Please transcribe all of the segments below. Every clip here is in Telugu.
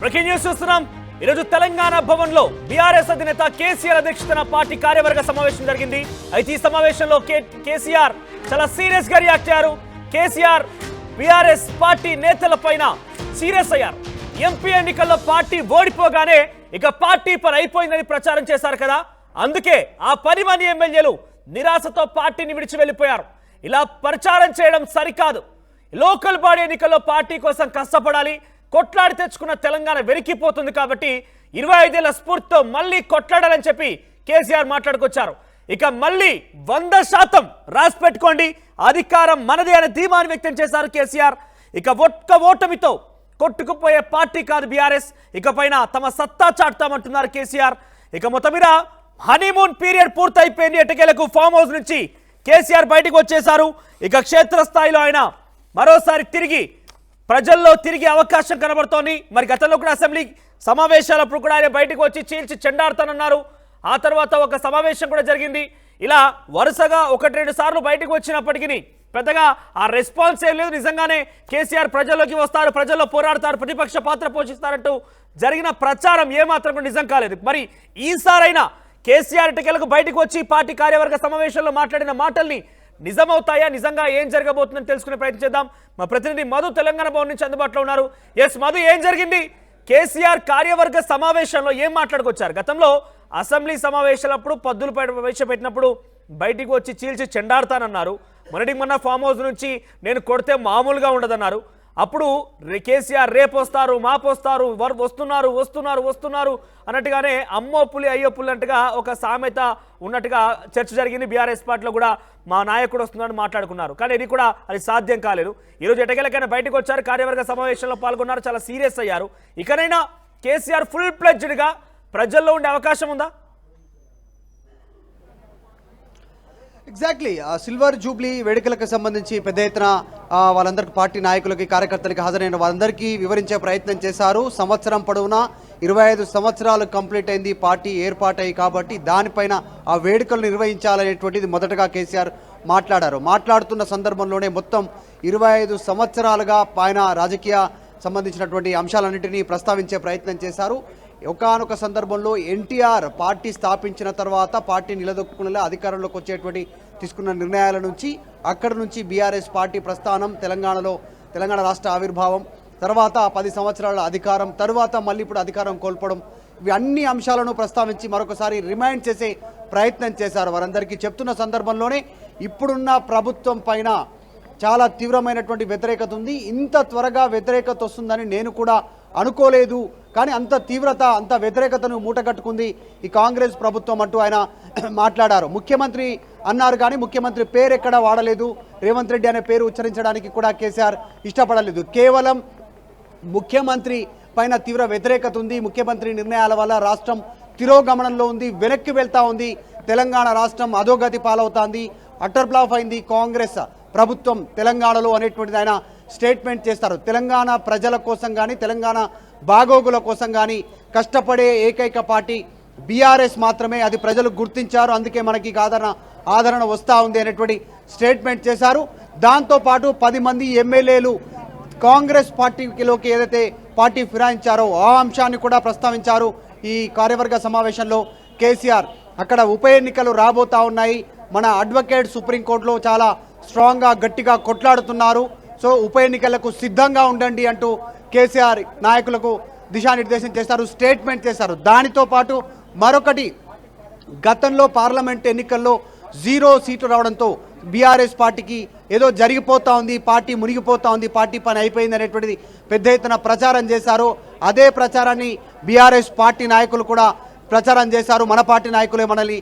బ్రేకింగ్ న్యూస్ చూస్తున్నాం. ఈరోజు తెలంగాణ భవన్లో బీఆర్ఎస్ అధినేత కేసీఆర్ అధ్యక్షతన పార్టీ కార్యవర్గ సమావేశం జరిగింది. అయితే ఈ సమావేశంలో కే- కేసీఆర్ చాలా సీరియస్గా రియాక్ట్ అయ్యారు. కేసీఆర్ బీఆర్ఎస్ పార్టీ నేతల పైన సీరియస్ అయ్యారు. ఎంపీ ఎన్నికల్లో పార్టీ ఓడిపోగానే ఇక పార్టీ పని అయిపోయిందని ప్రచారం చేశారు కదా. అందుకే ఆ పది మంది ఎమ్మెల్యేలు నిరాశతో పార్టీని విడిచి వెళ్ళిపోయారు. ఇలా ప్రచారం చేయడం సరికాదు. లోకల్ బాడీ ఎన్నికల్లో పార్టీ కోసం కష్టపడాలి. కొట్లాడి తెచ్చుకున్న తెలంగాణ వెరికిపోతుంది కాబట్టి ఇరవై ఐదేళ్ళ స్ఫూర్తితో మళ్ళీ కొట్లాడాలని చెప్పి కేసీఆర్ మాట్లాడుకొచ్చారు. ఇక మళ్ళీ వంద శాతం రాసి పెట్టుకోండి. అధికారం మనదే అనే ధీమాన్ని వ్యక్తం చేశారు కేసీఆర్. ఇక ఒక్క ఓటమితో కొట్టుకుపోయే పార్టీ కాదు బీఆర్ఎస్. ఇకపైన తమ సత్తా చాటుతామంటున్నారు కేసీఆర్. ఇక మొత్తం మీద హనీమూన్ పీరియడ్ పూర్తయిపోయింది. ఎటకేలకు ఫామ్ హౌస్ నుంచి కేసీఆర్ బయటకు వచ్చేశారు. ఇక క్షేత్రస్థాయిలో ఆయన మరోసారి తిరిగి ప్రజల్లో తిరిగే అవకాశం కనబడుతోంది. మరి గతంలో కూడా అసెంబ్లీ సమావేశాలప్పుడు కూడా ఆయన బయటకు వచ్చి చీల్చి చెండాడుతానన్నారు. ఆ తర్వాత ఒక సమావేశం కూడా జరిగింది. ఇలా వరుసగా ఒకటి రెండు సార్లు బయటకు వచ్చినప్పటికీ పెద్దగా ఆ రెస్పాన్స్ ఏం లేదు. నిజంగానే కేసీఆర్ ప్రజల్లోకి వస్తారు ప్రజల్లో పోరాడతారు ప్రతిపక్ష పాత్ర పోషిస్తారంటూ జరిగిన ప్రచారం ఏమాత్రం కూడా నిజం కాలేదు. మరి ఈసారైనా కేసీఆర్ ఇటకెలకు బయటకు వచ్చి పార్టీ కార్యవర్గ సమావేశంలో మాట్లాడిన మాటల్ని నిజమవుతాయా? నిజంగా ఏం జరగబోతుందని తెలుసుకునే ప్రయత్నం చేద్దాం. మా ప్రతినిధి మధు తెలంగాణ భవన్ నుంచి అందుబాటులో ఉన్నారు. ఎస్ మధు ఏం జరిగింది? కేసీఆర్ కార్యవర్గ సమావేశంలో ఏం మాట్లాడుకొచ్చారు? గతంలో అసెంబ్లీ సమావేశాలప్పుడు పద్దులు ప్రవేశపెట్టినప్పుడు బయటికి వచ్చి చీల్చి చెండాడతానన్నారు. మొన్నటి మొన్న ఫామ్ హౌస్ నుంచి నేను కొడితే మామూలుగా ఉండదన్నారు. అప్పుడు కేసీఆర్ రేపు వస్తారు మాపు వస్తున్నారు వస్తున్నారు వస్తున్నారు అన్నట్టుగానే అమ్మో పులి అయ్యో పులి అన్నట్టుగా ఒక సామెత ఉన్నట్టుగా చర్చ జరిగింది. బీఆర్ఎస్ పార్టీలో కూడా మా నాయకుడు వస్తున్నారని మాట్లాడుకున్నారు. కానీ ఇది కూడా అది సాధ్యం కాలేదు. ఈరోజు ఎటకెలకైనా బయటకు వచ్చారు కార్యవర్గ సమావేశంలో పాల్గొన్నారు చాలా సీరియస్ అయ్యారు. ఇకనైనా కేసీఆర్ ఫుల్ ప్లెడ్జ్డ్గా ప్రజల్లో ఉండే అవకాశం ఉందా? ఎగ్జాక్ట్లీ సిల్వర్ జూబ్లీ వేడుకలకు సంబంధించి పెద్ద ఎత్తున వాళ్ళందరికీ పార్టీ నాయకులకి కార్యకర్తలకి హాజరైన వాళ్ళందరికీ వివరించే ప్రయత్నం చేశారు. సంవత్సరం పొడవునా ఇరవై ఐదు సంవత్సరాలు కంప్లీట్ అయింది పార్టీ ఏర్పాటయ్యి కాబట్టి దానిపైన ఆ వేడుకలు నిర్వహించాలనేటువంటిది మొదటగా కేసీఆర్ మాట్లాడారు. మాట్లాడుతున్న సందర్భంలోనే మొత్తం ఇరవై ఐదు సంవత్సరాలుగా ఆయన రాజకీయ సంబంధించినటువంటి అంశాలన్నింటినీ ప్రస్తావించే ప్రయత్నం చేశారు. ఒకానొక సందర్భంలో ఎన్టీఆర్ పార్టీ స్థాపించిన తర్వాత పార్టీ నిలదొక్కుకునేలా అధికారంలోకి వచ్చేటువంటి తీసుకున్న నిర్ణయాల నుంచి అక్కడ నుంచి బీఆర్ఎస్ పార్టీ ప్రస్థానం తెలంగాణలో తెలంగాణ రాష్ట్ర ఆవిర్భావం తర్వాత పది సంవత్సరాల అధికారం తర్వాత మళ్ళీ ఇప్పుడు అధికారం కోల్పోవడం ఇవి అన్ని అంశాలను ప్రస్తావించి మరొకసారి రిమైండ్ చేసే ప్రయత్నం చేశారు. వారందరికీ చెప్తున్న సందర్భంలోనే ఇప్పుడున్న ప్రభుత్వం పైన చాలా తీవ్రమైనటువంటి వ్యతిరేకత ఉంది. ఇంత త్వరగా వ్యతిరేకత వస్తుందని నేను కూడా అనుకోలేదు. కానీ అంత తీవ్రత అంత వ్యతిరేకతను మూటగట్టుకుంది ఈ కాంగ్రెస్ ప్రభుత్వం అంటూ ఆయన మాట్లాడారు. ముఖ్యమంత్రి అన్నారు కానీ ముఖ్యమంత్రి పేరు ఎక్కడ వాడలేదు. రేవంత్ రెడ్డి అనే పేరు ఉచ్చరించడానికి కూడా కేసీఆర్ ఇష్టపడలేదు. కేవలం ముఖ్యమంత్రి పైన తీవ్ర వ్యతిరేకత ఉంది. ముఖ్యమంత్రి నిర్ణయాల వల్ల రాష్ట్రం తిరోగమనంలో ఉంది వెనక్కి వెళ్తా ఉంది. తెలంగాణ రాష్ట్రం అధోగతి పాలవుతోంది. అట్టర్ బ్లాఫ్ అయింది కాంగ్రెస్ ప్రభుత్వం తెలంగాణలో అనేటువంటిది ఆయన స్టేట్మెంట్ చేస్తారు. తెలంగాణ ప్రజల కోసం కానీ తెలంగాణ బాగోగుల కోసం కానీ కష్టపడే ఏకైక పార్టీ బీఆర్ఎస్ మాత్రమే అది ప్రజలు గుర్తించారు. అందుకే మనకి ఆదరణ ఆదరణ వస్తూ ఉంది అనేటువంటి స్టేట్మెంట్ చేశారు. దాంతోపాటు పది మంది ఎమ్మెల్యేలు కాంగ్రెస్ పార్టీలోకి ఏదైతే పార్టీ ఫిరాయించారో ఆ అంశాన్ని కూడా ప్రస్తావించారు ఈ కార్యవర్గ సమావేశంలో కేసీఆర్. అక్కడ ఉప ఎన్నికలు రాబోతా ఉన్నాయి. మన అడ్వకేట్ సుప్రీంకోర్టులో చాలా స్ట్రాంగ్గా గట్టిగా కొట్లాడుతున్నారు. సో ఉప ఎన్నికలకు సిద్ధంగా ఉండండి అంటూ కేసీఆర్ నాయకులకు దిశానిర్దేశం చేశారు స్టేట్మెంట్ చేశారు దానితో పాటు మరొకటి గతంలో పార్లమెంట్ ఎన్నికల్లో జీరో సీట్లు రావడంతో బీఆర్ఎస్ పార్టీకి ఏదో జరిగిపోతా ఉంది పార్టీ మునిగిపోతా ఉంది పార్టీ పని అయిపోయింది అనేటువంటిది పెద్ద ఎత్తున ప్రచారం చేశారు. అదే ప్రచారాన్ని బీఆర్ఎస్ పార్టీ నాయకులు కూడా ప్రచారం చేశారు. మన పార్టీ నాయకులే మనల్ని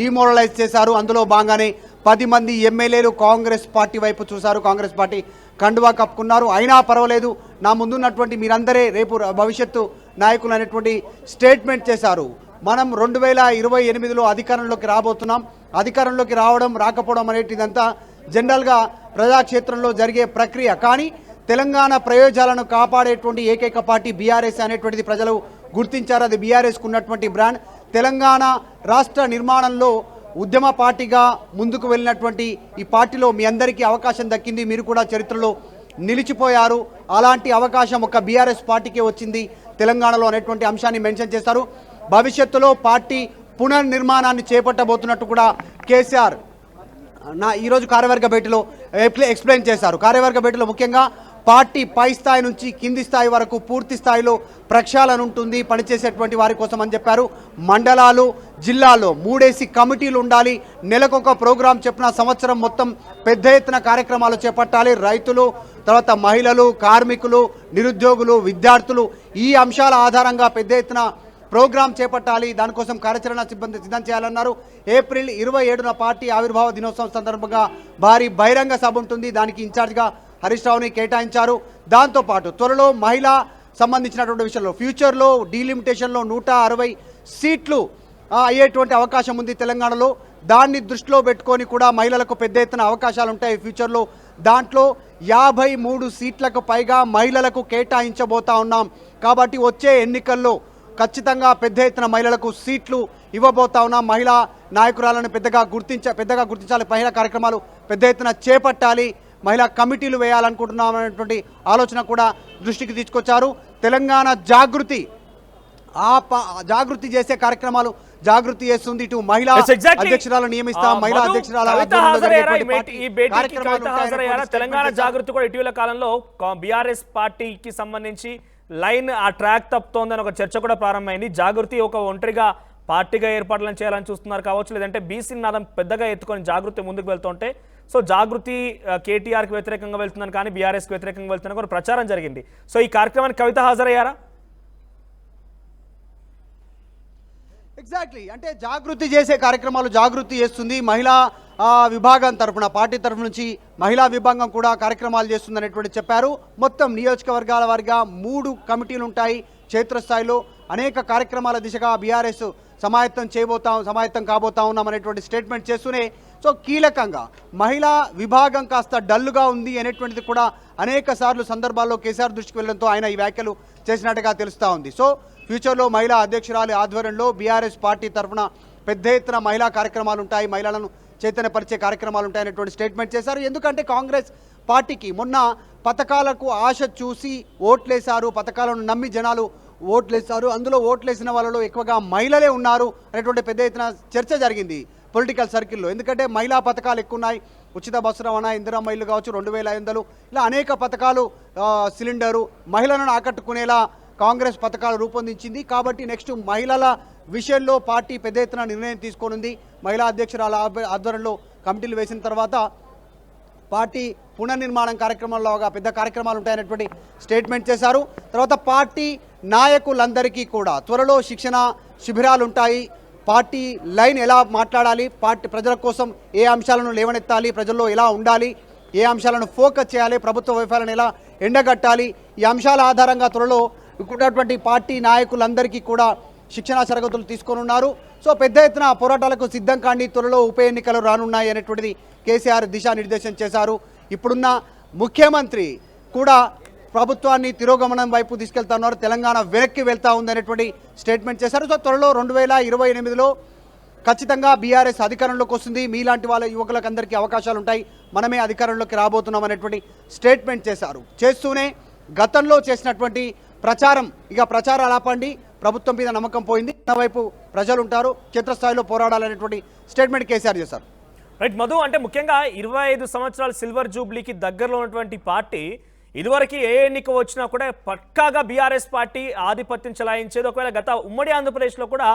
డిమోరలైజ్ చేశారు. అందులో బాగానే పది మంది ఎమ్మెల్యేలు కాంగ్రెస్ పార్టీ వైపు చూశారు. కాంగ్రెస్ పార్టీ కండువా కప్పుకున్నారు. అయినా పర్వాలేదు. నా ముందున్నటువంటి మీరందరే రేపు భవిష్యత్తు నాయకులు అనేటువంటి స్టేట్మెంట్ చేశారు. మనం రెండు వేల ఇరవై ఎనిమిదిలో అధికారంలోకి రాబోతున్నాం. అధికారంలోకి రావడం రాకపోవడం అనేటిదంతా జనరల్గా ప్రజాక్షేత్రంలో జరిగే ప్రక్రియ. కానీ తెలంగాణ ప్రయోజనాలను కాపాడేటువంటి ఏకైక పార్టీ బీఆర్ఎస్ అనేటువంటిది ప్రజలు గుర్తించారు. అది బీఆర్ఎస్కు ఉన్నటువంటి బ్రాండ్. తెలంగాణ రాష్ట్ర నిర్మాణంలో ఉద్యమ పార్టీగా ముందుకు వెళ్ళినటువంటి ఈ పార్టీలో మీ అందరికీ అవకాశం దక్కింది. మీరు కూడా చరిత్రలో నిలిచిపోయారు. అలాంటి అవకాశం ఒక బీఆర్ఎస్ పార్టీకి వచ్చింది. తెలంగాణలో అనేటువంటి అంశాన్ని మెన్షన్ చేశారు. భవిష్యత్తులో పార్టీ పునర్నిర్మాణాన్ని చేపట్టబోతున్నట్టు కూడా కేసీఆర్ నా ఈరోజు కార్యవర్గ భేటీలో ఎక్స్ప్లెయిన్ చేశారు. కార్యవర్గ భేటీలో ముఖ్యంగా పార్టీ పై స్థాయి నుంచి కింది స్థాయి వరకు పూర్తి స్థాయిలో ప్రక్షాళన ఉంటుంది పనిచేసేటువంటి వారి కోసం అని చెప్పారు. మండలాలు జిల్లాలో మూడేసి కమిటీలు ఉండాలి. నెలకొక ప్రోగ్రాం చెప్పిన సంవత్సరం మొత్తం పెద్ద ఎత్తున కార్యక్రమాలు చేపట్టాలి. రైతులు తర్వాత మహిళలు కార్మికులు నిరుద్యోగులు విద్యార్థులు ఈ అంశాల ఆధారంగా పెద్ద ఎత్తున ప్రోగ్రాం చేపట్టాలి. దానికోసం కార్యాచరణ సిబ్బంది సిద్ధం చేయాలన్నారు. ఏప్రిల్ ఇరవై ఏడున పార్టీ ఆవిర్భావ దినోత్సవం సందర్భంగా భారీ బహిరంగ సభ ఉంటుంది. దానికి ఇన్ఛార్జ్గా హరీష్ రావుని కేటాయించారు. దాంతోపాటు త్వరలో మహిళా సంబంధించినటువంటి విషయంలో ఫ్యూచర్లో డీలిమిటేషన్లో నూట అరవై సీట్లు అయ్యేటువంటి అవకాశం ఉంది తెలంగాణలో. దాన్ని దృష్టిలో పెట్టుకొని కూడా మహిళలకు పెద్ద ఎత్తున అవకాశాలు ఉంటాయి ఫ్యూచర్లో. దాంట్లో యాభై మూడు సీట్లకు పైగా మహిళలకు కేటాయించబోతా ఉన్నాం. కాబట్టి వచ్చే ఎన్నికల్లో ఖచ్చితంగా పెద్ద ఎత్తున మహిళలకు సీట్లు ఇవ్వబోతా ఉన్నాం. మహిళా నాయకురాలను పెద్దగా గుర్తించ పెద్దగా గుర్తించాలి. మహిళా కార్యక్రమాలు పెద్ద ఎత్తున చేపట్టాలి. మహిళా కమిటీలు వేయాలనుకుంటున్నాం అనేటువంటి ఆలోచన కూడా దృష్టికి తీసుకొచ్చారు. తెలంగాణ జాగృతి ఆ జాగృతి చేసే కార్యక్రమాలు జాగృతి చేస్తుంది. ఇటు మహిళా. అధ్యక్షురాలు నియమిస్తాం. మహిళా అధ్యక్షురాల తెలంగాణ జాగృతి కూడా ఇటీవల కాలంలో బీఆర్ఎస్ పార్టీకి సంబంధించి లైన్ ఆ ట్రాక్ తప్పుతోందని ఒక చర్చ కూడా ప్రారంభమైంది. జాగృతి ఒక ఒంటరిగా పార్టీగా ఏర్పాట్లను చేయాలని చూస్తున్నారు కావచ్చు. లేదంటే బీసీ నాదం పెద్దగా ఎత్తుకొని జాగృతి ముందుకు వెళ్తుంటే సో జాగృతి కేటీఆర్కి వ్యతిరేకంగా వెళ్తున్నాను కానీ బీఆర్ఎస్కి వ్యతిరేకంగా వెళ్తున్నాను కూడా ప్రచారం జరిగింది. సో ఈ కార్యక్రమానికి కవిత హాజరయ్యారా? ఎగ్జాక్ట్లీ అంటే జాగృతి చేసే కార్యక్రమాలు జాగృతి చేస్తుంది. మహిళా విభాగం తరఫున పార్టీ తరపు నుంచి మహిళా విభాగం కూడా కార్యక్రమాలు చేస్తుంది అనేటువంటి చెప్పారు. మొత్తం నియోజకవర్గాల వారిగా మూడు కమిటీలు ఉంటాయి క్షేత్రస్థాయిలో. అనేక కార్యక్రమాల దిశగా బీఆర్ఎస్ సమాయత్తం చేయబోతాం సమాయత్తం కాబోతా ఉన్నాం అనేటువంటి స్టేట్మెంట్ చేస్తూనే సో కీలకంగా మహిళా విభాగం కాస్త డల్లుగా ఉంది అనేటువంటిది కూడా అనేక సార్లు సందర్భాల్లో కేసీఆర్ దృష్టికి వెళ్ళడంతో ఆయన ఈ వ్యాఖ్యలు చేసినట్టుగా తెలుస్తూ ఉంది. సో ఫ్యూచర్లో మహిళా అధ్యక్షురాలి ఆధ్వర్యంలో బీఆర్ఎస్ పార్టీ తరఫున పెద్ద ఎత్తున మహిళా కార్యక్రమాలు ఉంటాయి మహిళలను చైతన్యపరిచే కార్యక్రమాలు ఉంటాయనేటువంటి స్టేట్మెంట్ చేశారు. ఎందుకంటే కాంగ్రెస్ పార్టీకి మొన్న పథకాలకు ఆశ చూసి ఓట్లేశారు పథకాలను నమ్మి జనాలు ఓట్లేశారు. అందులో ఓట్లేసిన వాళ్ళలో ఎక్కువగా మహిళలే ఉన్నారు అనేటువంటి పెద్ద ఎత్తున చర్చ జరిగింది. పొలిటికల్ సర్కిల్లో. ఎందుకంటే మహిళా పథకాలు ఎక్కువ ఉన్నాయి ఉచిత బస్సు రవాణా ఇందిరా మైళ్ళు కావచ్చు రెండు వేల ఐదు ఇలా అనేక పథకాలు సిలిండరు మహిళలను ఆకట్టుకునేలా కాంగ్రెస్ పథకాలు రూపొందించింది. కాబట్టి నెక్స్ట్ మహిళల విషయంలో పార్టీ పెద్ద ఎత్తున నిర్ణయం తీసుకోనుంది. మహిళా అధ్యక్షురాల ఆధ్వర్యంలో కమిటీలు వేసిన తర్వాత పార్టీ పునర్నిర్మాణం కార్యక్రమంలో ఒక పెద్ద కార్యక్రమాలు ఉంటాయనేటువంటి స్టేట్మెంట్ చేశారు. తర్వాత పార్టీ నాయకులందరికీ కూడా త్వరలో శిక్షణ శిబిరాలు ఉంటాయి. పార్టీ లైన్ ఎలా మాట్లాడాలి? పార్టీ ప్రజల కోసం ఏ అంశాలను లేవనెత్తాలి? ప్రజల్లో ఎలా ఉండాలి? ఏ అంశాలను ఫోకస్ చేయాలి? ప్రభుత్వ వైఫల్యాలను ఎలా ఎండగట్టాలి? ఈ అంశాల ఆధారంగా త్వరలో ఉన్నటువంటి పార్టీ నాయకులందరికీ కూడా శిక్షణా తరగతులు తీసుకోనున్నారు సో పెద్ద ఎత్తున పోరాటాలకు సిద్ధం కాండి. త్వరలో ఉప ఎన్నికలు రానున్నాయి అనేటువంటిది కేసీఆర్ దిశానిర్దేశం చేశారు. ఇప్పుడున్న ముఖ్యమంత్రి కూడా ప్రభుత్వాన్ని తిరోగమనం వైపు తీసుకెళ్తున్నారు తెలంగాణ వెనక్కి వెళ్తా ఉందనేటువంటి స్టేట్మెంట్ చేశారు. సో త్వరలో రెండు వేల ఇరవై ఎనిమిదిలో ఖచ్చితంగా బీఆర్ఎస్ అధికారంలోకి వస్తుంది. మీలాంటి వాళ్ళ యువకులకు అందరికీ అవకాశాలు ఉంటాయి మనమే అధికారంలోకి రాబోతున్నాం అనేటువంటి స్టేట్మెంట్ చేశారు. చేస్తూనే గతంలో చేసినటువంటి ప్రచారం ఇక ప్రచారాలు ఆపండి. ప్రభుత్వం మీద నమ్మకం పోయింది. వైపు ప్రజలు ఉంటారు క్షేత్రస్థాయిలో పోరాడాలనేటువంటి స్టేట్మెంట్ కేసీఆర్ చేశారు. రైట్ మధు అంటే ముఖ్యంగా ఇరవై ఐదు సంవత్సరాల సిల్వర్ జూబ్లీకి దగ్గరలో ఉన్నటువంటి పార్టీ ఇదివరకు ఏ ఎన్నిక వచ్చినా కూడా పక్కాగా బీఆర్ఎస్ పార్టీ ఆధిపత్యం చెలాయించేది. ఒకవేళ గత ఉమ్మడి ఆంధ్రప్రదేశ్లో కూడా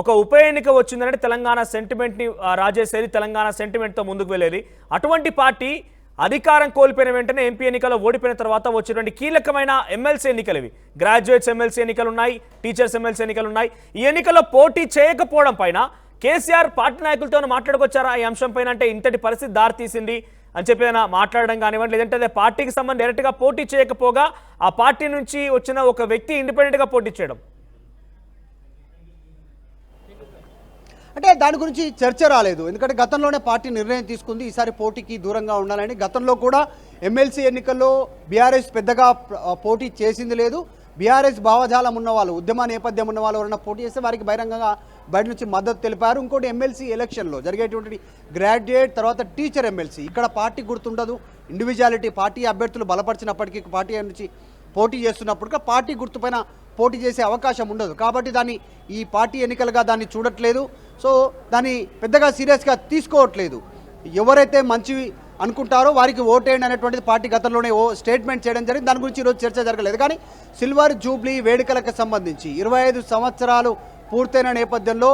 ఒక ఉప ఎన్నిక వచ్చిందంటే తెలంగాణ సెంటిమెంట్ని రాజేసేది తెలంగాణ సెంటిమెంట్తో ముందుకు వెళ్ళేది. అటువంటి పార్టీ అధికారం కోల్పోయిన వెంటనే ఎంపీ ఎన్నికల్లో ఓడిపోయిన తర్వాత వచ్చినటువంటి కీలకమైన ఎమ్మెల్సీ ఎన్నికలు ఇవి గ్రాడ్యుయేట్స్ ఎమ్మెల్సీ ఎన్నికలు ఉన్నాయి టీచర్స్ ఎమ్మెల్సీ ఎన్నికలు ఉన్నాయి ఈ ఎన్నికల్లో పోటీ చేయకపోవడం పైన కేసీఆర్ పార్టీ నాయకులతో మాట్లాడుకొచ్చారా? ఈ అంశం పైన అంటే ఇంతటి పరిస్థితి దారి తీసింది. అని చెప్పి ఏదైనా మాట్లాడడం కానివ్వండి లేదంటే అదే పార్టీకి సంబంధించి డైరెక్ట్గా పోటీ చేయకపోగా ఆ పార్టీ నుంచి వచ్చిన ఒక వ్యక్తి ఇండిపెండెంట్గా పోటీ చేయడం. అంటే దాని గురించి చర్చ రాలేదు. ఎందుకంటే గతంలోనే పార్టీ నిర్ణయం తీసుకుంది ఈసారి పోటీకి దూరంగా ఉండాలని. గతంలో కూడా ఎమ్మెల్సీ ఎన్నికల్లో బీఆర్ఎస్ పెద్దగా పోటీ చేసింది లేదు. బీఆర్ఎస్ భావజాలం ఉన్నవాళ్ళు ఉద్యమ నేపథ్యం ఉన్న వాళ్ళు ఎవరైనా పోటీ చేస్తే వారికి బహిరంగంగా బయట నుంచి మద్దతు తెలిపారు. ఇంకోటి ఎమ్మెల్సీ ఎలక్షన్లో జరిగేటువంటి గ్రాడ్యుయేట్ తర్వాత టీచర్ ఎమ్మెల్సీ. ఇక్కడ పార్టీ గుర్తుండదు. ఇండివిజువాలిటీ పార్టీ అభ్యర్థులు బలపరిచినప్పటికీ పార్టీ నుంచి పోటీ చేస్తున్నప్పుడు పార్టీ గుర్తుపైన పోటీ చేసే అవకాశం ఉండదు. కాబట్టి దాన్ని ఈ పార్టీ ఎన్నికలుగా దాన్ని చూడట్లేదు. సో దాన్ని పెద్దగా సీరియస్గా తీసుకోవట్లేదు. ఎవరైతే మంచి అనుకుంటారో వారికి ఓటేయండి అనేటువంటిది పార్టీ గతంలోనే ఓ స్టేట్మెంట్ చేయడం జరిగింది. దాని గురించి ఈరోజు చర్చ జరగలేదు. కానీ సిల్వర్ జూబ్లీ వేడుకలకు సంబంధించి ఇరవై ఐదు సంవత్సరాలు పూర్తయిన నేపథ్యంలో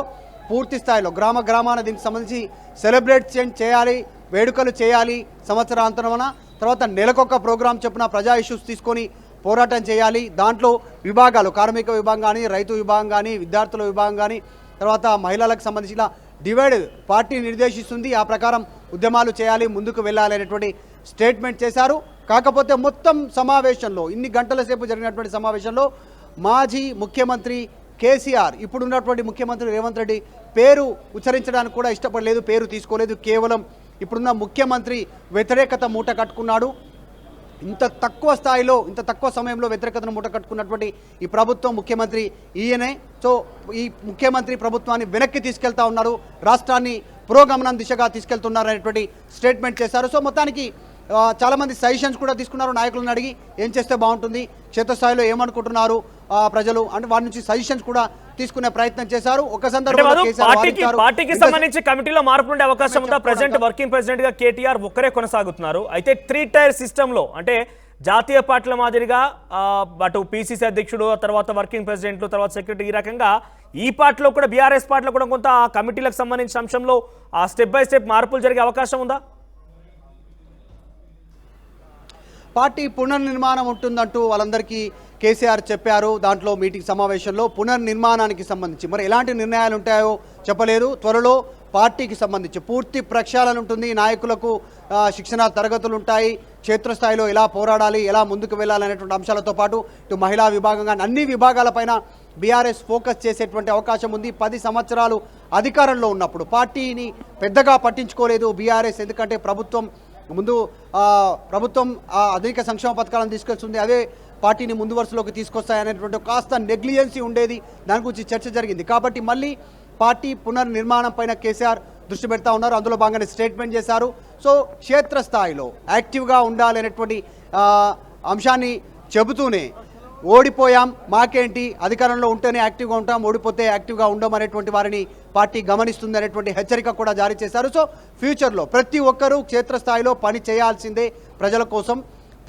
పూర్తి స్థాయిలో గ్రామ గ్రామాన దీనికి సంబంధించి సెలబ్రేట్ చేయాలి వేడుకలు చేయాలి సంవత్సరాంతరమున. తర్వాత నెలకొక ప్రోగ్రాం చొప్పున ప్రజా ఇష్యూస్ తీసుకొని పోరాటం చేయాలి. దాంట్లో విభాగాలు కార్మిక విభాగం కానీ రైతు విభాగం కానీ విద్యార్థుల విభాగం కానీ తర్వాత మహిళలకు సంబంధించిన డివైడ్ పార్టీ నిర్దేశిస్తుంది. ఆ ప్రకారం ఉద్యమాలు చేయాలి ముందుకు వెళ్ళాలి అనేటువంటి స్టేట్మెంట్ చేశారు. కాకపోతే మొత్తం సమావేశంలో ఇన్ని గంటల సేపు జరిగినటువంటి సమావేశంలో మాజీ ముఖ్యమంత్రి కేసీఆర్ ఇప్పుడున్నటువంటి ముఖ్యమంత్రి రేవంత్ రెడ్డి పేరు ఉచ్చరించడానికి కూడా ఇష్టపడలేదు పేరు తీసుకోలేదు. కేవలం ఇప్పుడున్న ముఖ్యమంత్రి వ్యతిరేకత మూట కట్టుకున్నాడు. ఇంత తక్కువ స్థాయిలో ఇంత తక్కువ సమయంలో వ్యతిరేకతను మూట కట్టుకున్నటువంటి ఈ ప్రభుత్వం ముఖ్యమంత్రి ఈయనే. సో ఈ ముఖ్యమంత్రి ప్రభుత్వాన్ని వెనక్కి తీసుకెళ్తా ఉన్నారు. రాష్ట్రాన్ని పురోగమనం దిశగా తీసుకెళ్తున్నారు అనేటువంటి స్టేట్మెంట్ చేశారు. సో మొత్తానికి చాలామంది సజెషన్స్ కూడా తీసుకున్నారు. నాయకులను అడిగి ఏం చేస్తే బాగుంటుంది క్షేత్రస్థాయిలో ఏమనుకుంటున్నారు ప్రజలు అంటే వారి నుంచి సజెషన్స్ కూడా తీసుకునే ప్రయత్నం చేశారు. ఒక సందర్భంలో పార్టీకి సంబంధించి కమిటీలో మార్పు ఉండే అవకాశం ఉందా? ప్రెసెంట్ వర్కింగ్ ప్రెసిడెంట్గా కేటీఆర్ ఒక్కరే కొనసాగుతున్నారు. అయితే త్రీ టైర్ సిస్టమ్లో అంటే జాతీయ పార్టీల మాదిరిగా అటు పిసిసి అధ్యక్షుడు తర్వాత వర్కింగ్ ప్రెసిడెంట్ తర్వాత సెక్రటరీ ఈ రకంగా ఈ పార్టీలో కూడా బీఆర్ఎస్ పార్టీలో కూడా కొంత ఆ కమిటీలకు సంబంధించిన అంశంలో ఆ స్టెప్ బై స్టెప్ మార్పులు జరిగే అవకాశం ఉందా? పార్టీ పునర్నిర్మాణం ఉంటుందంటూ వాళ్ళందరికీ కేసీఆర్ చెప్పారు. దాంట్లో మీటింగ్ సమావేశంలో పునర్నిర్మాణానికి సంబంధించి. మరి ఎలాంటి నిర్ణయాలు ఉంటాయో చెప్పలేదు. త్వరలో పార్టీకి సంబంధించి పూర్తి ప్రక్షాళన ఉంటుంది. నాయకులకు శిక్షణ తరగతులు ఉంటాయి. క్షేత్రస్థాయిలో ఎలా పోరాడాలి ఎలా ముందుకు వెళ్ళాలనేటువంటి అంశాలతో పాటు ఇటు మహిళా విభాగంగా అన్ని విభాగాలపైన బీఆర్ఎస్ ఫోకస్ చేసేటువంటి అవకాశం ఉంది. పది సంవత్సరాలు అధికారంలో ఉన్నప్పుడు పార్టీని పెద్దగా పట్టించుకోలేదు బీఆర్ఎస్. ఎందుకంటే ప్రభుత్వం ముందు ప్రభుత్వం ఆ ఆధునిక సంక్షేమ పథకాలను తీసుకొస్తుంది. అదే పార్టీని ముందు వరుసలోకి తీసుకొస్తాయనేటువంటి కాస్త నెగ్లిజెన్సీ ఉండేది. దాని గురించి చర్చ జరిగింది. కాబట్టి మళ్ళీ పార్టీ పునర్నిర్మాణం పైన కేసీఆర్ దృష్టి పెడతా ఉన్నారు. అందులో భాగంగానే స్టేట్మెంట్ చేశారు. సో క్షేత్రస్థాయిలో యాక్టివ్గా ఉండాలి అనేటువంటి అంశాన్ని చెబుతూనే ఓడిపోయాం. మాకేంటి? అధికారంలో ఉంటేనే యాక్టివ్గా ఉంటాం. ఓడిపోతే యాక్టివ్గా ఉండం అనేటువంటి వారిని పార్టీ గమనిస్తుంది అనేటువంటి హెచ్చరిక కూడా జారీ చేశారు. సో ఫ్యూచర్లో ప్రతి ఒక్కరూ క్షేత్రస్థాయిలో పని చేయాల్సిందే ప్రజల కోసం.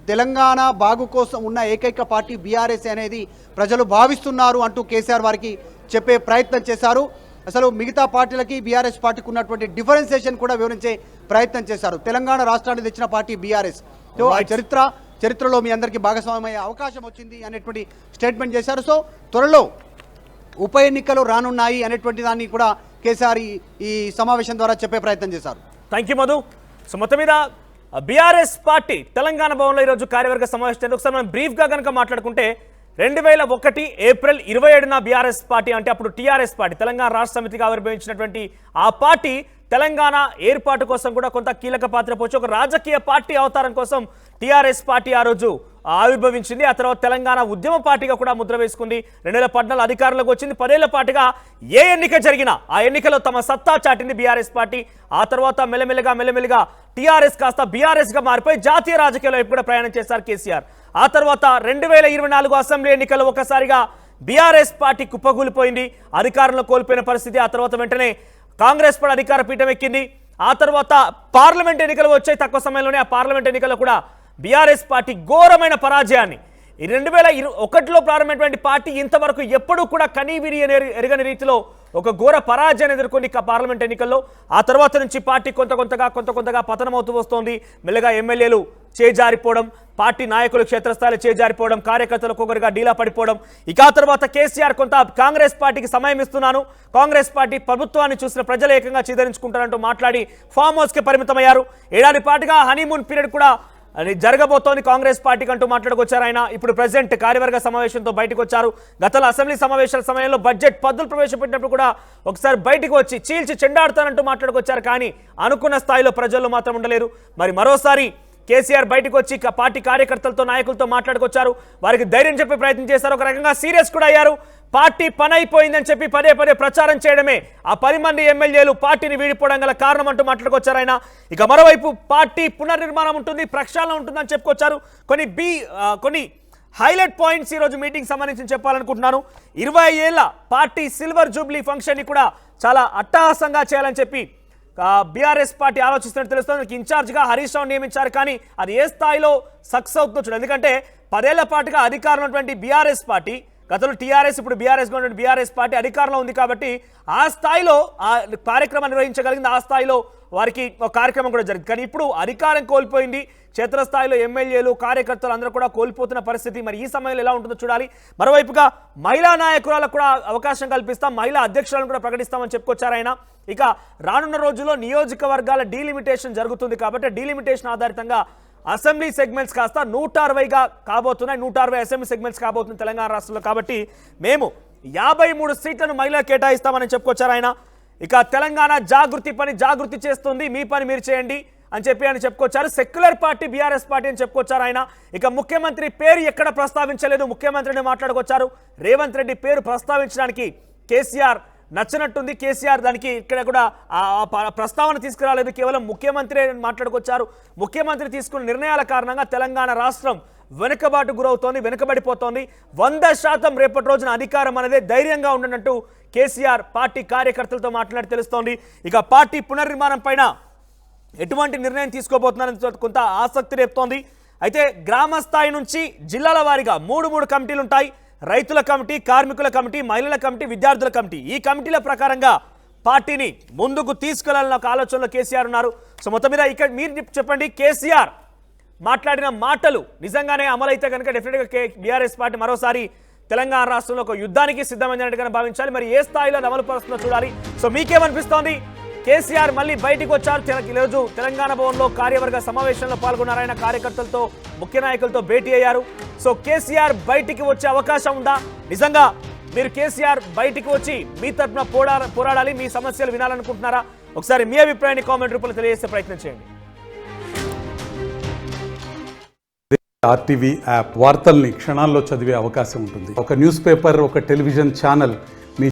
తెలంగాణ బాగు కోసం ఉన్న ఏకైక పార్టీ బీఆర్ఎస్ అనేది ప్రజలు భావిస్తున్నారు అంటూ కేసీఆర్ వారికి చెప్పే ప్రయత్నం చేశారు. అసలు మిగతా పార్టీలకి బీఆర్ఎస్ పార్టీకి ఉన్నటువంటి డిఫరెన్సియేషన్ కూడా వివరించే ప్రయత్నం చేశారు. తెలంగాణ రాష్ట్రాన్ని తెచ్చిన పార్టీ బీఆర్ఎస్. సో ఆ చరిత్ర చరిత్రలో మీ అందరికీ భాగస్వామ్యమయ్యే అవకాశం వచ్చింది అనేటువంటి స్టేట్మెంట్ చేశారు. సో త్వరలో ఉప ఎన్నికలు రానున్నాయి అనేటువంటి దాన్ని కూడా కేసీఆర్ ఈ- సమావేశం ద్వారా చెప్పే ప్రయత్నం చేశారు. Thank you Madhu. సో మొత్తం మీద బీఆర్ఎస్ పార్టీ తెలంగాణ భవన్లో ఈరోజు కార్యవర్గ సమావేశం ఒకసారి మనం బ్రీఫ్గా కనుక మాట్లాడుకుంటే రెండు వేల ఒకటి ఏప్రిల్ ఇరవై ఏడున బీఆర్ఎస్ పార్టీ అంటే అప్పుడు టీఆర్ఎస్ పార్టీ తెలంగాణ రాష్ట్ర సమితిగా ఆవిర్భవించినటువంటి ఆ పార్టీ తెలంగాణ ఏర్పాటు కోసం కూడా కొంత కీలక పాత్ర పోవచ్చు ఒక రాజకీయ పార్టీ అవతారం కోసం టీఆర్ఎస్ పార్టీ ఆ రోజు ఆవిర్భవించింది. ఆ తర్వాత తెలంగాణ ఉద్యమ పార్టీగా కూడా ముద్ర వేసుకుంది. రెండు వేల పద్నాలుగు అధికారంలోకి వచ్చింది. పదేళ్ళ పాటుగా ఏ ఎన్నిక జరిగినా ఆ ఎన్నికలో తమ సత్తా చాటింది బీఆర్ఎస్ పార్టీ. ఆ తర్వాత మెల్లమెల్లగా మెల్లమెల్లగా టీఆర్ఎస్ కాస్త బీఆర్ఎస్గా మారిపోయి జాతీయ రాజకీయాల్లో కూడా ప్రయాణం చేశారు కేసీఆర్. ఆ తర్వాత రెండు వేల ఇరవై నాలుగు అసెంబ్లీ ఎన్నికల్లో ఒకసారిగా బీఆర్ఎస్ పార్టీ కుప్పగూలిపోయింది. అధికారంలో కోల్పోయిన పరిస్థితి. ఆ తర్వాత వెంటనే కాంగ్రెస్ కూడా అధికార పీఠం ఎక్కింది. ఆ తర్వాత పార్లమెంట్ ఎన్నికలు వచ్చాయి తక్కువ సమయంలోనే. ఆ పార్లమెంట్ ఎన్నికల్లో కూడా బీఆర్ఎస్ పార్టీ ఘోరమైన పరాజయాన్ని. ఈ రెండు వేల ఇరు ఒకటిలో ప్రారంభమైనటువంటి పార్టీ ఇంతవరకు ఎప్పుడూ కూడా కనీవిరి ఎరగని రీతిలో ఒక ఘోర పరాజయాన్ని ఎదుర్కొని పార్లమెంట్ ఎన్నికల్లో. ఆ తర్వాత నుంచి పార్టీ కొంత కొంతగా కొంత కొంతగా పతనమవుతూ వస్తోంది. మెల్లగా ఎమ్మెల్యేలు చేజారిపోవడం పార్టీ నాయకులు క్షేత్రస్థాయిలో చేజారిపోవడం కార్యకర్తలు ఒక్కొక్కరిగా డీలా పడిపోవడం. ఇక ఆ తర్వాత కేసీఆర్ కొంత కాంగ్రెస్ పార్టీకి సమయం ఇస్తున్నాను. కాంగ్రెస్ పార్టీ ప్రభుత్వాన్ని చూసిన ప్రజలు ఏకంగా చేదరించుకుంటారంటూ మాట్లాడి ఫామ్ హౌస్కి పరిమితమయ్యారు. ఏడాది పాటుగా హనీమూన్ పీరియడ్ కూడా అని జరగబోతోంది కాంగ్రెస్ పార్టీకి అంటూ మాట్లాడుకొచ్చారు ఆయన. ఇప్పుడు ప్రజెంట్ కార్యవర్గ సమావేశంతో బయటకు వచ్చారు గతంలో అసెంబ్లీ సమావేశాల సమయంలో బడ్జెట్ పద్దులు ప్రవేశపెట్టినప్పుడు కూడా ఒకసారి బయటకు వచ్చి చీల్చి చెండాడుతానంటూ మాట్లాడుకొచ్చారు కానీ అనుకున్న స్థాయిలో ప్రజల్లో మాత్రం ఉండలేరు. మరి మరోసారి కేసీఆర్ బయటకు వచ్చి పార్టీ కార్యకర్తలతో నాయకులతో మాట్లాడుకొచ్చారు. వారికి ధైర్యం చెప్పే ప్రయత్నం చేశారు. ఒక రకంగా సీరియస్ కూడా అయ్యారు. పార్టీ పని అయిపోయిందని చెప్పి పదే పదే ప్రచారం చేయడమే ఆ పది మంది ఎమ్మెల్యేలు పార్టీని వీడిపోవడం గల కారణం అంటూ మాట్లాడుకొచ్చారు ఆయన. ఇక మరోవైపు పార్టీ పునర్నిర్మాణం ఉంటుంది ప్రక్షాళన ఉంటుందని చెప్పుకొచ్చారు. కొన్ని బి కొన్ని హైలైట్ పాయింట్స్ ఈరోజు మీటింగ్ సంబంధించి చెప్పాలనుకుంటున్నాను. ఇరవై ఏళ్ళ పార్టీ సిల్వర్ జూబ్లీ ఫంక్షన్ని కూడా చాలా అట్టహాసంగా చేయాలని చెప్పి బీఆర్ఎస్ పార్టీ ఆలోచిస్తున్నట్టు తెలుస్తుంది. ఇన్ఛార్జ్గా హరీష్ రావు నియమించారు కానీ అది ఏ స్థాయిలో సక్సెస్ అవుతుందో చూడండి ఎందుకంటే పదేళ్ళ పాటుగా అధికారం ఉన్నటువంటి బీఆర్ఎస్ పార్టీ గతంలో టీఆర్ఎస్ ఇప్పుడు బీఆర్ఎస్ ఉన్నటువంటి బీఆర్ఎస్ పార్టీ అధికారంలో ఉంది కాబట్టి ఆ స్థాయిలో ఆ కార్యక్రమం నిర్వహించగలిగింది. ఆ స్థాయిలో వారికి ఒక కార్యక్రమం కూడా జరిగింది. కానీ ఇప్పుడు అధికారం కోల్పోయింది. క్షేత్రస్థాయిలో ఎమ్మెల్యేలు కార్యకర్తలు అందరూ కూడా కోల్పోతున్న పరిస్థితి. మరి ఈ సమయంలో ఎలా ఉంటుందో చూడాలి. మరోవైపుగా మహిళా నాయకురాలకు కూడా అవకాశం కల్పిస్తాం. మహిళా అధ్యక్షులను కూడా ప్రకటిస్తామని చెప్పుకొచ్చారు ఆయన. ఇక రానున్న రోజుల్లో నియోజకవర్గాల డీలిమిటేషన్ జరుగుతుంది కాబట్టి డీలిమిటేషన్ ఆధారితంగా అసెంబ్లీ సెగ్మెంట్స్ కాస్త నూట అరవైగా కాబోతున్నాయి. నూట అరవై అసెంబ్లీ సెగ్మెంట్స్ కాబోతుంది తెలంగాణ రాష్ట్రంలో కాబట్టి మేము యాభై మూడు సీట్లను మహిళ కేటాయిస్తామని చెప్పుకొచ్చారు ఆయన. ఇక తెలంగాణ జాగృతి పని జాగృతి చేస్తుంది. మీ పని మీరు చేయండి అని చెప్పి ఆయన చెప్పుకొచ్చారు. సెక్యులర్ పార్టీ బీఆర్ఎస్ పార్టీ అని చెప్పుకొచ్చారు ఆయన. ఇక ముఖ్యమంత్రి పేరు ఎక్కడ ప్రస్తావించలేదు. ముఖ్యమంత్రిని మాట్లాడుకొచ్చారు. రేవంత్ రెడ్డి పేరు ప్రస్తావించడానికి కేసీఆర్ నచ్చినట్టుంది కేసీఆర్. దానికి ఇక్కడ కూడా ప్రస్తావన తీసుకురాలేదు. కేవలం ముఖ్యమంత్రి మాట్లాడుకొచ్చారు. ముఖ్యమంత్రి తీసుకున్న నిర్ణయాల కారణంగా తెలంగాణ రాష్ట్రం వెనుకబాటు గురవుతోంది వెనుకబడిపోతోంది. వంద శాతం రేపటి రోజున అధికారం అనేది ధైర్యంగా ఉండనట్టు కేసీఆర్ పార్టీ కార్యకర్తలతో మాట్లాడి తెలుస్తోంది. ఇక పార్టీ పునర్నిర్మాణం పైన ఎటువంటి నిర్ణయం తీసుకోబోతున్నారని కొంత ఆసక్తి రేపుతోంది. అయితే గ్రామ స్థాయి నుంచి జిల్లాల వారీగా మూడు మూడు కమిటీలు ఉంటాయి రైతుల కమిటీ కార్మికుల కమిటీ మహిళల కమిటీ విద్యార్థుల కమిటీ ఈ కమిటీల ప్రకారంగా పార్టీని ముందుకు తీసుకెళ్ళాలని ఒక ఆలోచనలో కేసీఆర్ ఉన్నారు. సో మొత్తం మీద ఇక్కడ మీరు చెప్పండి కేసీఆర్ మాట్లాడిన మాటలు నిజంగానే అమలైతే కనుక డెఫినెట్గా కే బీఆర్ఎస్ పార్టీ మరోసారి తెలంగాణ రాష్ట్రంలో ఒక యుద్ధానికి సిద్ధమైనట్టుగా భావించాలి. మరి ఏ స్థాయిలో అమలు పరుస్తుందో చూడాలి. సో మీకేమనిపిస్తోంది? కేసీఆర్ మళ్ళీ బయటికి వచ్చారు. ఈరోజు తెలంగాణ భవన్లో కార్యవర్గ సమావేశంలో పాల్గొన్నారు. ఆయన కార్యకర్తలతో ముఖ్య నాయకులతో భేటీ అయ్యారు. సో కేసీఆర్ బయటికి వచ్చే అవకాశం ఉందా? నిజంగా మీరు కేసీఆర్ బయటికి వచ్చి మీ తరఫున పోరా పోరాడాలి మీ సమస్యలు వినాలనుకుంటున్నారా? ఒకసారి మీ అభిప్రాయాన్ని కామెంట్ రూపంలో తెలియజేసే ప్రయత్నం చేయండి. ఆర్టీవీ యాప్ వార్తల్ని క్షణాల్లో చదివే అవకాశం ఉంటుంది. ఒక న్యూస్ పేపర్ ఒక టెలివిజన్ ఛానల్